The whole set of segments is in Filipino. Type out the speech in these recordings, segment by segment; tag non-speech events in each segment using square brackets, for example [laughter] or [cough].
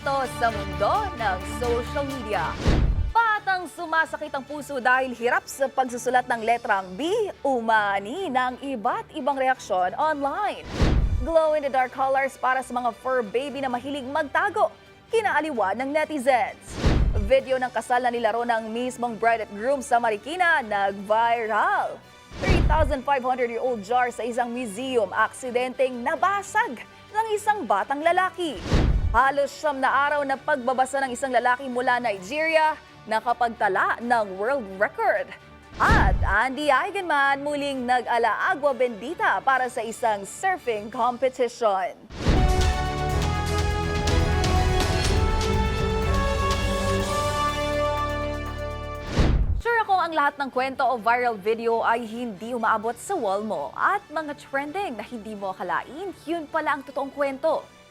kwento sa mundo ng social media. Patang sumasakit ang puso dahil hirap sa pagsusulat ng letrang B, umani ng iba't ibang reaksyon online. Glow-in-the-dark colors para sa mga fur baby na mahilig magtago, kinaaliwan ng netizens. Video ng kasal na nilaro ng mismong bride at groom sa Marikina nag-viral. 3,500-year-old jar sa isang museum aksidenteng nabasag ng isang batang lalaki. Halos siyam na araw na pagbabasa ng isang lalaki mula Nigeria nakapagtala ng world record. At Andy Eigenman muling nag-ala agwa bendita para sa isang surfing competition. Sure ako ang lahat ng kwento o viral video ay hindi umaabot sa wall mo at mga trending na hindi mo akalain, yun pala ang totoong kwento.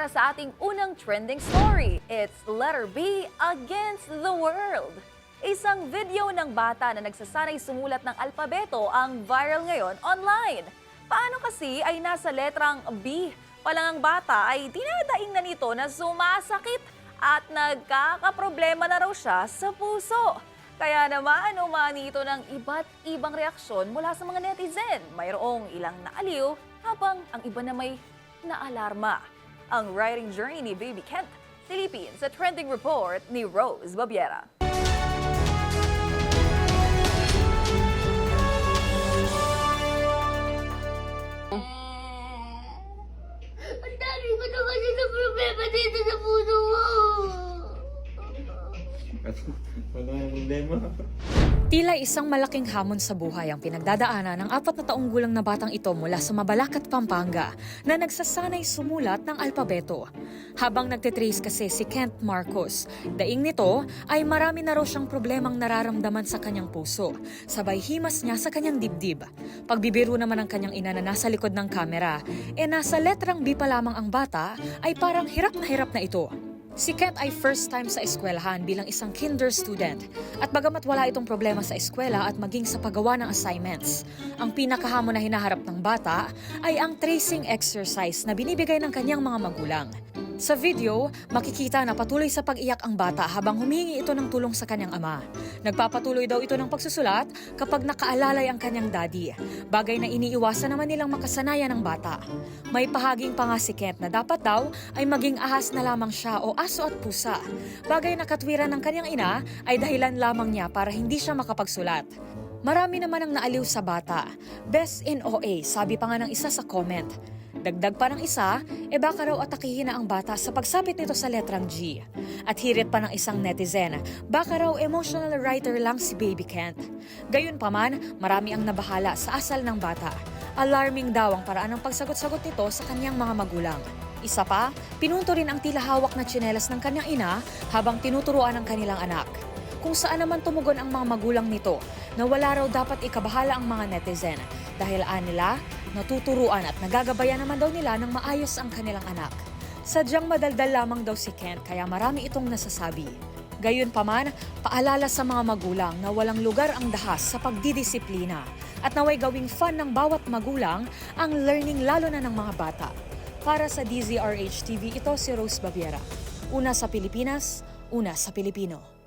Para sa ating unang trending story, it's letter B against the world. Isang video ng bata na nagsasanay sumulat ng alpabeto ang viral ngayon online. Paano kasi ay nasa letrang B pa lang ang bata ay dinadaing na nito na sumasakit at nagkakaproblema na raw siya sa puso. Kaya naman umani ito ng iba't ibang reaksyon mula sa mga netizen. Mayroong ilang naaliw habang ang iba na may naalarma ang writing journey ni Baby Kent. Silipin sa trending report ni Rose Babiera. [laughs] Wala nang problema. Tila isang malaking hamon sa buhay ang pinagdadaanan ng apat na taong gulang na batang ito mula sa Mabalacat, Pampanga na nagsasanay sumulat ng alpabeto. Habang nagtitrace kasi si Kent Marcos, daing nito ay marami na raw siyang problemang nararamdaman sa kanyang puso, sabay himas niya sa kanyang dibdib. Pagbibiro naman ng kanyang ina na nasa likod ng kamera, e nasa letrang B pa lamang ang bata ay parang hirap na hirap na ito. Si Kent ay first time sa eskwelahan bilang isang kinder student at bagamat wala itong problema sa eskwela at maging sa paggawa ng assignments, ang pinakahamon na hinaharap ng bata ay ang tracing exercise na binibigay ng kanyang mga magulang. Sa video, makikita na patuloy sa pag-iyak ang bata habang humingi ito ng tulong sa kanyang ama. Nagpapatuloy daw ito ng pagsusulat kapag nakaalalay ang kanyang daddy, bagay na iniiwasan naman nilang makasanayan ng bata. May pahaging pa nga si Kent na dapat daw ay maging ahas na lamang siya o aso at pusa. Bagay na katwiran ng kanyang ina ay dahilan lamang niya para hindi siya makapagsulat. Marami naman ang naaliw sa bata. Best in OA, sabi pa nga ng isa sa comment. Dagdag pa ng isa, e baka raw atakihin na ang bata sa pagsapit nito sa letrang G. At hirit pa ng isang netizen, baka raw emotional writer lang si Baby Kent. Gayun pa man, marami ang nabahala sa asal ng bata. Alarming daw ang paraan ng pagsagot-sagot nito sa kanyang mga magulang. Isa pa, pinunto rin ang tila hawak na tsinelas ng kanyang ina habang tinuturuan ang kanilang anak. Kung saan naman tumugon ang mga magulang nito na wala raw dapat ikabahala ang mga netizen dahil anila, natuturuan at nagagabayan naman daw nila ng maayos ang kanilang anak. Sadyang madaldal lamang daw si Kent kaya marami itong nasasabi. Gayun pa man, paalala sa mga magulang na walang lugar ang dahas sa pagdidisiplina at naway gawing fun ng bawat magulang ang learning lalo na ng mga bata. Para sa DZRH TV, ito si Rose Baviera. Una sa Pilipinas, una sa Pilipino.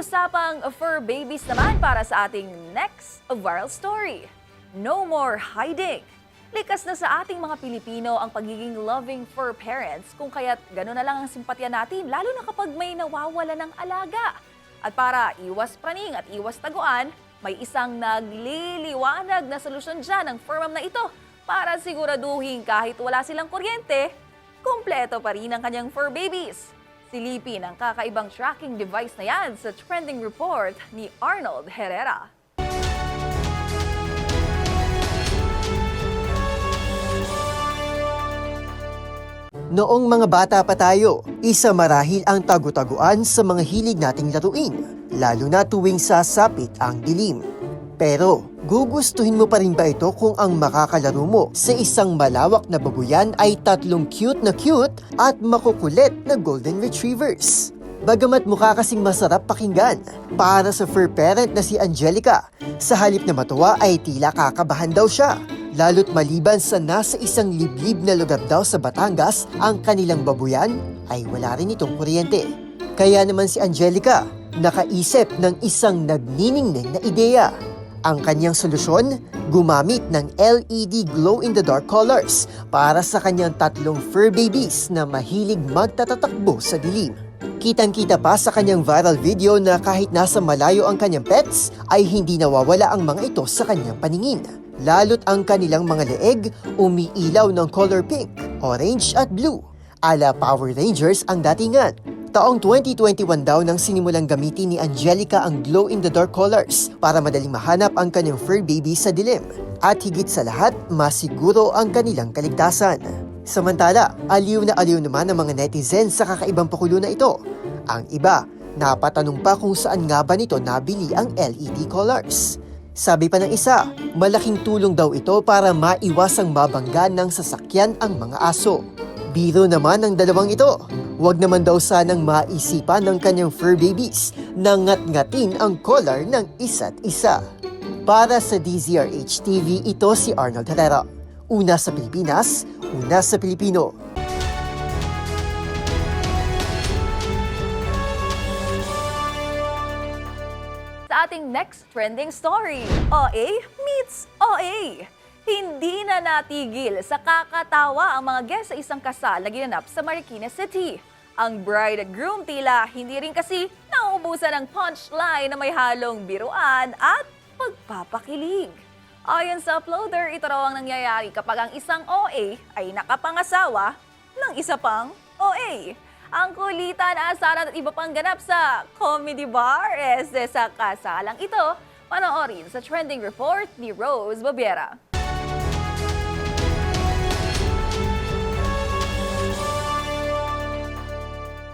Usapang fur babies naman para sa ating next viral story. No more hiding. Likas na sa ating mga Pilipino ang pagiging loving fur parents kung kaya't gano'n na lang ang simpatya natin lalo na kapag may nawawala ng alaga. At para iwas praning at iwas taguan, may isang nagliliwanag na solusyon dyan ng firmam na ito para siguraduhin kahit wala silang kuryente, kumpleto pa rin ang kanyang fur babies. Silipin ang kakaibang tracking device na yan sa trending report ni Arnold Herrera. Noong mga bata pa tayo, isa marahil ang tagu-taguan sa mga hilig nating laruin, lalo na tuwing sasapit ang dilim. Pero, gugustuhin mo pa rin ba ito kung ang makakalaro mo sa isang malawak na babuyan ay tatlong cute na cute at makukulit na golden retrievers? Bagamat mukha kasing masarap pakinggan, para sa fur parent na si Angelica, sa halip na matuwa ay tila kakabahan daw siya. Lalo't maliban sa nasa isang liblib na lugar daw sa Batangas, ang kanilang babuyan ay wala rin itong kuryente. Kaya naman si Angelica, nakaisip ng isang nagniningning na ideya. Ang kanyang solusyon, gumamit ng LED glow-in-the-dark colors para sa kanyang tatlong fur babies na mahilig magtatatakbo sa dilim. Kitang-kita pa sa kanyang viral video na kahit nasa malayo ang kanyang pets, ay hindi nawawala ang mga ito sa kanyang paningin. Lalo't ang kanilang mga leeg umiilaw ng color pink, orange at blue. Ala Power Rangers ang datingan. Taong 2021 daw nang sinimulang gamitin ni Angelica ang glow-in-the-dark colors para madaling mahanap ang kanyang fur baby sa dilim. At higit sa lahat, masiguro ang kanilang kaligtasan. Samantala, aliw na aliw naman ang mga netizens sa kakaibang pakulo na ito. Ang iba, napatanong pa kung saan nga ba nito nabili ang LED colors. Sabi pa ng isa, malaking tulong daw ito para maiwasang mabangga ng sasakyan ang mga aso. Biro naman ng dalawang ito. Huwag naman daw sanang maisipan ng kanyang fur babies na ngat-ngatin ang collar ng isa't isa. Para sa DZRH TV, ito si Arnold Herrera. Una sa Pilipinas, una sa Pilipino. Sa ating next trending story, OA meets OA. Hindi na natigil sa kakatawa ang mga guests sa isang kasal na ginanap sa Marikina City. Ang bride at groom tila hindi rin kasi nauubusan ng punchline na may halong biruan at pagpapakilig. Ayon sa uploader, ito raw ang nangyayari kapag ang isang OA ay nakapangasawa ng isa pang OA. Ang kulitan, asaran at iba pang ganap sa comedy bar este sa kasalang ito. Panoorin sa trending report ni Rose Babiera.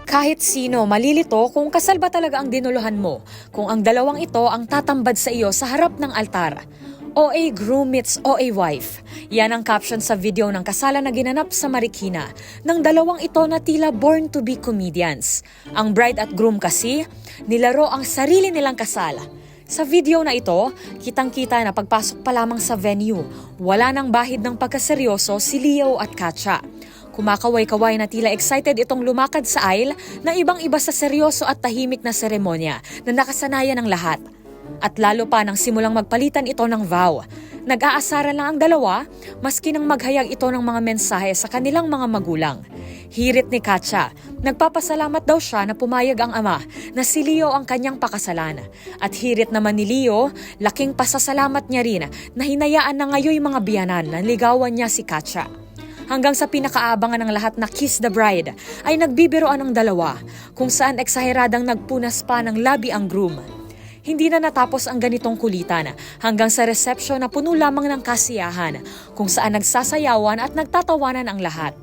Kahit sino malilito kung kasal ba talaga ang dinuluhan mo kung ang dalawang ito ang tatambad sa iyo sa harap ng altar. OA groom meets OA wife. Yan ang caption sa video ng kasalan na ginanap sa Marikina ng dalawang ito na tila born to be comedians. Ang bride at groom kasi, nilaro ang sarili nilang kasal. Sa video na ito, kitang-kita na pagpasok pa lamang sa venue, wala nang bahid ng pagkaseryoso si Leo at Katya. Kumakaway-kaway na tila excited itong lumakad sa aisle na ibang-iba sa seryoso at tahimik na seremonya na nakasanayan ng lahat. At lalo pa nang simulang magpalitan ito ng vow. Nag-aasara lang ang dalawa, maski nang maghayag ito ng mga mensahe sa kanilang mga magulang. Hirit ni Katya, nagpapasalamat daw siya na pumayag ang ama na si Leo ang kanyang pakasalan. At hirit naman ni Leo, laking pasasalamat niya rin na hinayaan na ngayon mga biyanan na ligawan niya si Katya hanggang sa pinakaabangan ng lahat na Kiss the Bride ay nagbibiroan ng dalawa kung saan eksaheradang nagpunas pa ng labi ang groom. Hindi na natapos ang ganitong kulitan hanggang sa reception na puno lamang ng kasiyahan kung saan nagsasayawan at nagtatawanan ang lahat.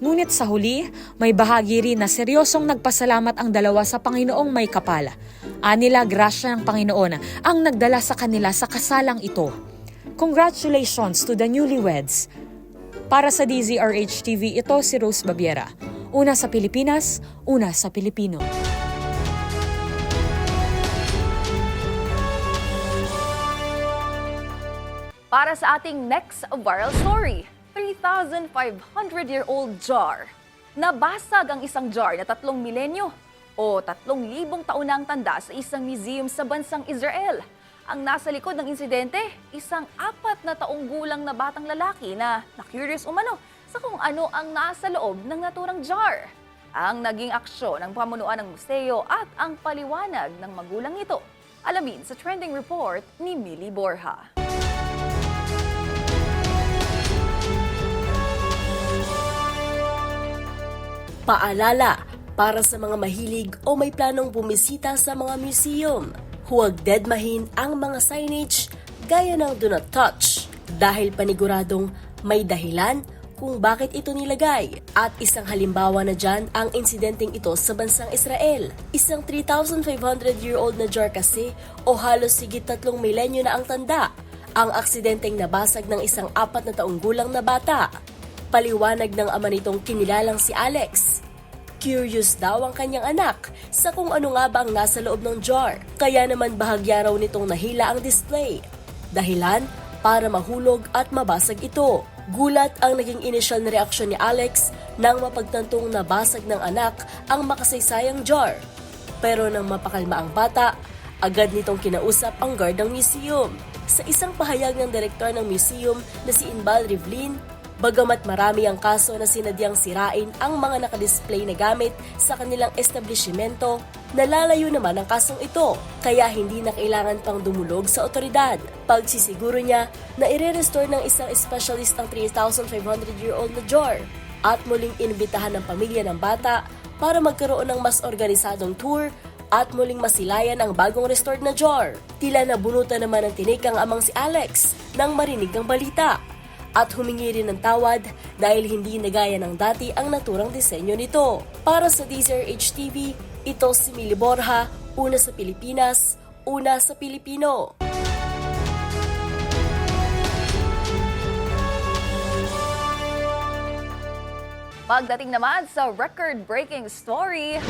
Ngunit sa huli, may bahagi rin na seryosong nagpasalamat ang dalawa sa Panginoong may kapal. Anila grasya ng Panginoon ang nagdala sa kanila sa kasalang ito. Congratulations to the newlyweds. Para sa DZRH TV, ito si Rose Babiera. Una sa Pilipinas, una sa Pilipino. Para sa ating next viral story, 3,500-year-old jar. Nabasag ang isang jar na tatlong milenyo o tatlong libong taon na ang tanda sa isang museum sa bansang Israel. Ang nasa likod ng insidente, isang apat na taong gulang na batang lalaki na na-curious umano sa kung ano ang nasa loob ng naturang jar. Ang naging aksyon ng pamunuan ng museo at ang paliwanag ng magulang ito. Alamin sa trending report ni Millie Borja. Paalala para sa mga mahilig o may planong bumisita sa mga museum. Huwag deadmahin ang mga signage gaya ng do not touch dahil paniguradong may dahilan kung bakit ito nilagay. At isang halimbawa na dyan ang insidenteng ito sa bansang Israel. Isang 3,500-year-old na jar kasi o halos sigit tatlong milenyo na ang tanda. Ang aksidenteng nabasag ng isang apat na taong gulang na bata. Paliwanag ng ama nitong kinilalang si Alex. Curious daw ang kanyang anak sa kung ano nga ba ang nasa loob ng jar. Kaya naman bahagya raw nitong nahila ang display. Dahilan para mahulog at mabasag ito. Gulat ang naging initial na reaksyon ni Alex nang mapagtantong nabasag ng anak ang makasaysayang jar. Pero nang mapakalma ang bata, agad nitong kinausap ang guard ng museum. Sa isang pahayag ng direktor ng museum na si Inbal Rivlin, Bagamat marami ang kaso na sinadyang sirain ang mga nakadisplay na gamit sa kanilang establishmento, nalalayo naman ang kasong ito, kaya hindi na kailangan pang dumulog sa otoridad. Pagsisiguro niya na ire-restore ng isang specialist ang 3,500-year-old na jar at muling inibitahan ng pamilya ng bata para magkaroon ng mas organisadong tour at muling masilayan ang bagong restored na jar. Tila nabunutan naman ng tinik ang amang si Alex nang marinig ang balita at humingi rin ng tawad dahil hindi nagaya ng dati ang naturang disenyo nito. Para sa DZRH TV, ito si Mili Borja, una sa Pilipinas, una sa Pilipino. Pagdating naman sa record-breaking story,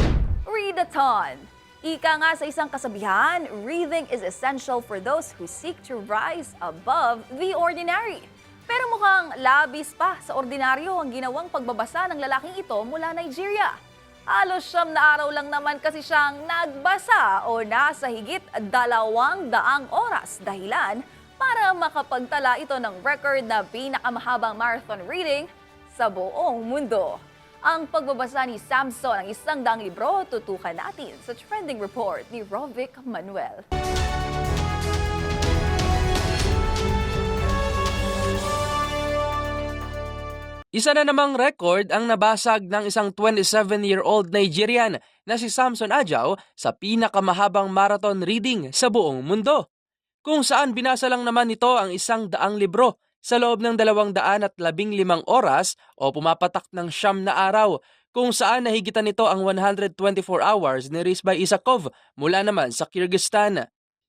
readathon. Ika nga sa isang kasabihan, reading is essential for those who seek to rise above the ordinary. Pero mukhang labis pa sa ordinaryo ang ginawang pagbabasa ng lalaking ito mula Nigeria. Halos siyam na araw lang naman kasi siyang nagbasa o nasa higit dalawang daang oras dahilan para makapagtala ito ng record na pinakamahabang marathon reading sa buong mundo. Ang pagbabasa ni Samson ng isang daang libro, tutukan natin sa trending report ni Rovic Manuel. Isa na namang record ang nabasag ng isang 27-year-old Nigerian na si Samson Ajaw sa pinakamahabang marathon reading sa buong mundo. Kung saan binasa lang naman nito ang isang daang libro sa loob ng dalawang daan at labing limang oras o pumapatak ng siyam na araw kung saan nahigitan nito ang 124 hours ni Rizbay Isakov mula naman sa Kyrgyzstan.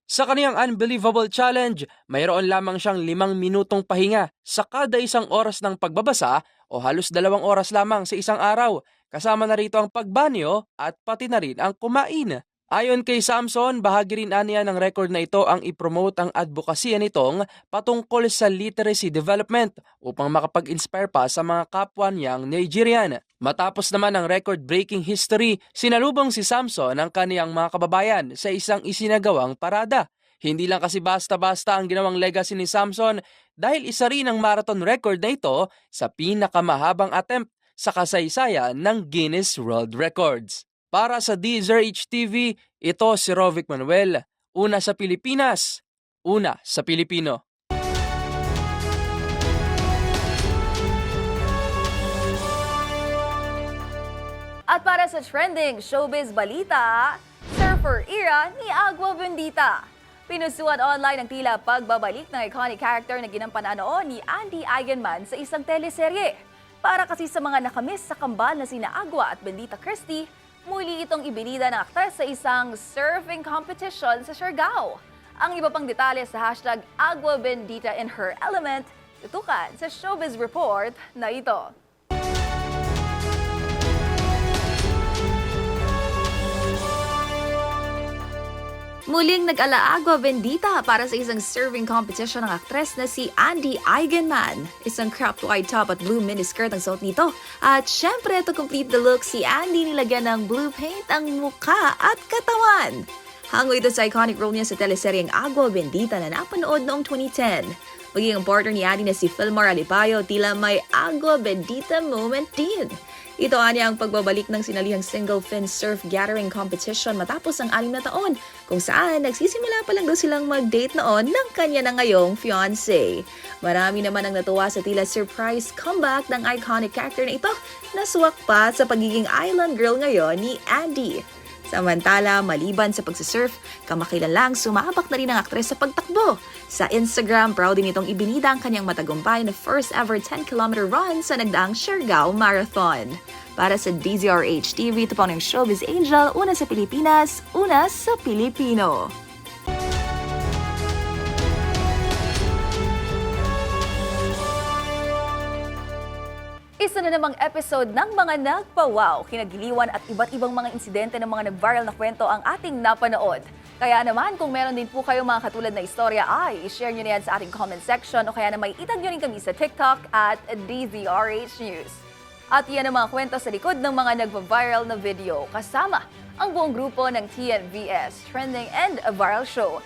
Sa kaniyang unbelievable challenge, mayroon lamang siyang limang minutong pahinga sa kada isang oras ng pagbabasa o halos dalawang oras lamang sa isang araw. Kasama na rito ang pagbanyo at pati na rin ang kumain. Ayon kay Samson, bahagi rin aniya ng record na ito ang ipromote ang advokasya nitong patungkol sa literacy development upang makapag-inspire pa sa mga kapwa niyang Nigerian. Matapos naman ang record-breaking history, sinalubong si Samson ang kaniyang mga kababayan sa isang isinagawang parada. Hindi lang kasi basta-basta ang ginawang legacy ni Samson dahil isa rin ang marathon record na ito sa pinakamahabang attempt sa kasaysayan ng Guinness World Records. Para sa DZRH TV, ito si Rovic Manuel. Una sa Pilipinas, una sa Pilipino. At para sa trending showbiz balita, surfer era ni Agua Bendita. Pinusuan online ang tila pagbabalik ng iconic character na ginampanan noon ni Andy Eigenman sa isang teleserye. Para kasi sa mga nakamiss sa kambal na sina Agua at Bendita Christie, muli itong ibinida ng aktres sa isang surfing competition sa Siargao. Ang iba pang detalye sa hashtag Agua Bendita in her element, tutukan sa Showbiz Report na ito. Muling nag-alaagwa bendita para sa isang serving competition ng aktres na si Andy Eigenman. Isang cropped white top at blue miniskirt ang suot nito. At syempre, to complete the look, si Andy nilagyan ng blue paint ang mukha at katawan. Hango ito sa iconic role niya sa teleseryeng Agua Bendita na napanood noong 2010. Maging ang partner ni Andy na si Filmar Alipayo, tila may Agua Bendita moment din. Ito anya ang pagbabalik ng sinalihang single fin surf gathering competition matapos ang anim na taon, kung saan nagsisimula pa lang daw silang mag-date noon ng kanya na ngayong fiancé. Marami naman ang natuwa sa tila surprise comeback ng iconic character na ito na suwak pa sa pagiging island girl ngayon ni Andy. Samantala, maliban sa pagsisurf, kamakilalang sumabak na rin ang aktres sa pagtakbo. Sa Instagram, proud din itong ibinida ang kanyang matagumpay na first ever 10-kilometer run sa nagdaang Siargao Marathon. Para sa DZRH TV, ito po ang Showbiz Angel, una sa Pilipinas, una sa Pilipino. Isa na namang episode ng mga nagpa-wow, kinagiliwan at iba't ibang mga insidente ng mga nag-viral na kwento ang ating napanood. Kaya naman, kung meron din po kayo mga katulad na istorya ay i-share nyo na yan sa ating comment section o kaya na may itag nyo rin kami sa TikTok at DZRH News. At yan ang mga kwento sa likod ng mga nagpa-viral na video kasama ang buong grupo ng TNVS Trending and Viral Show.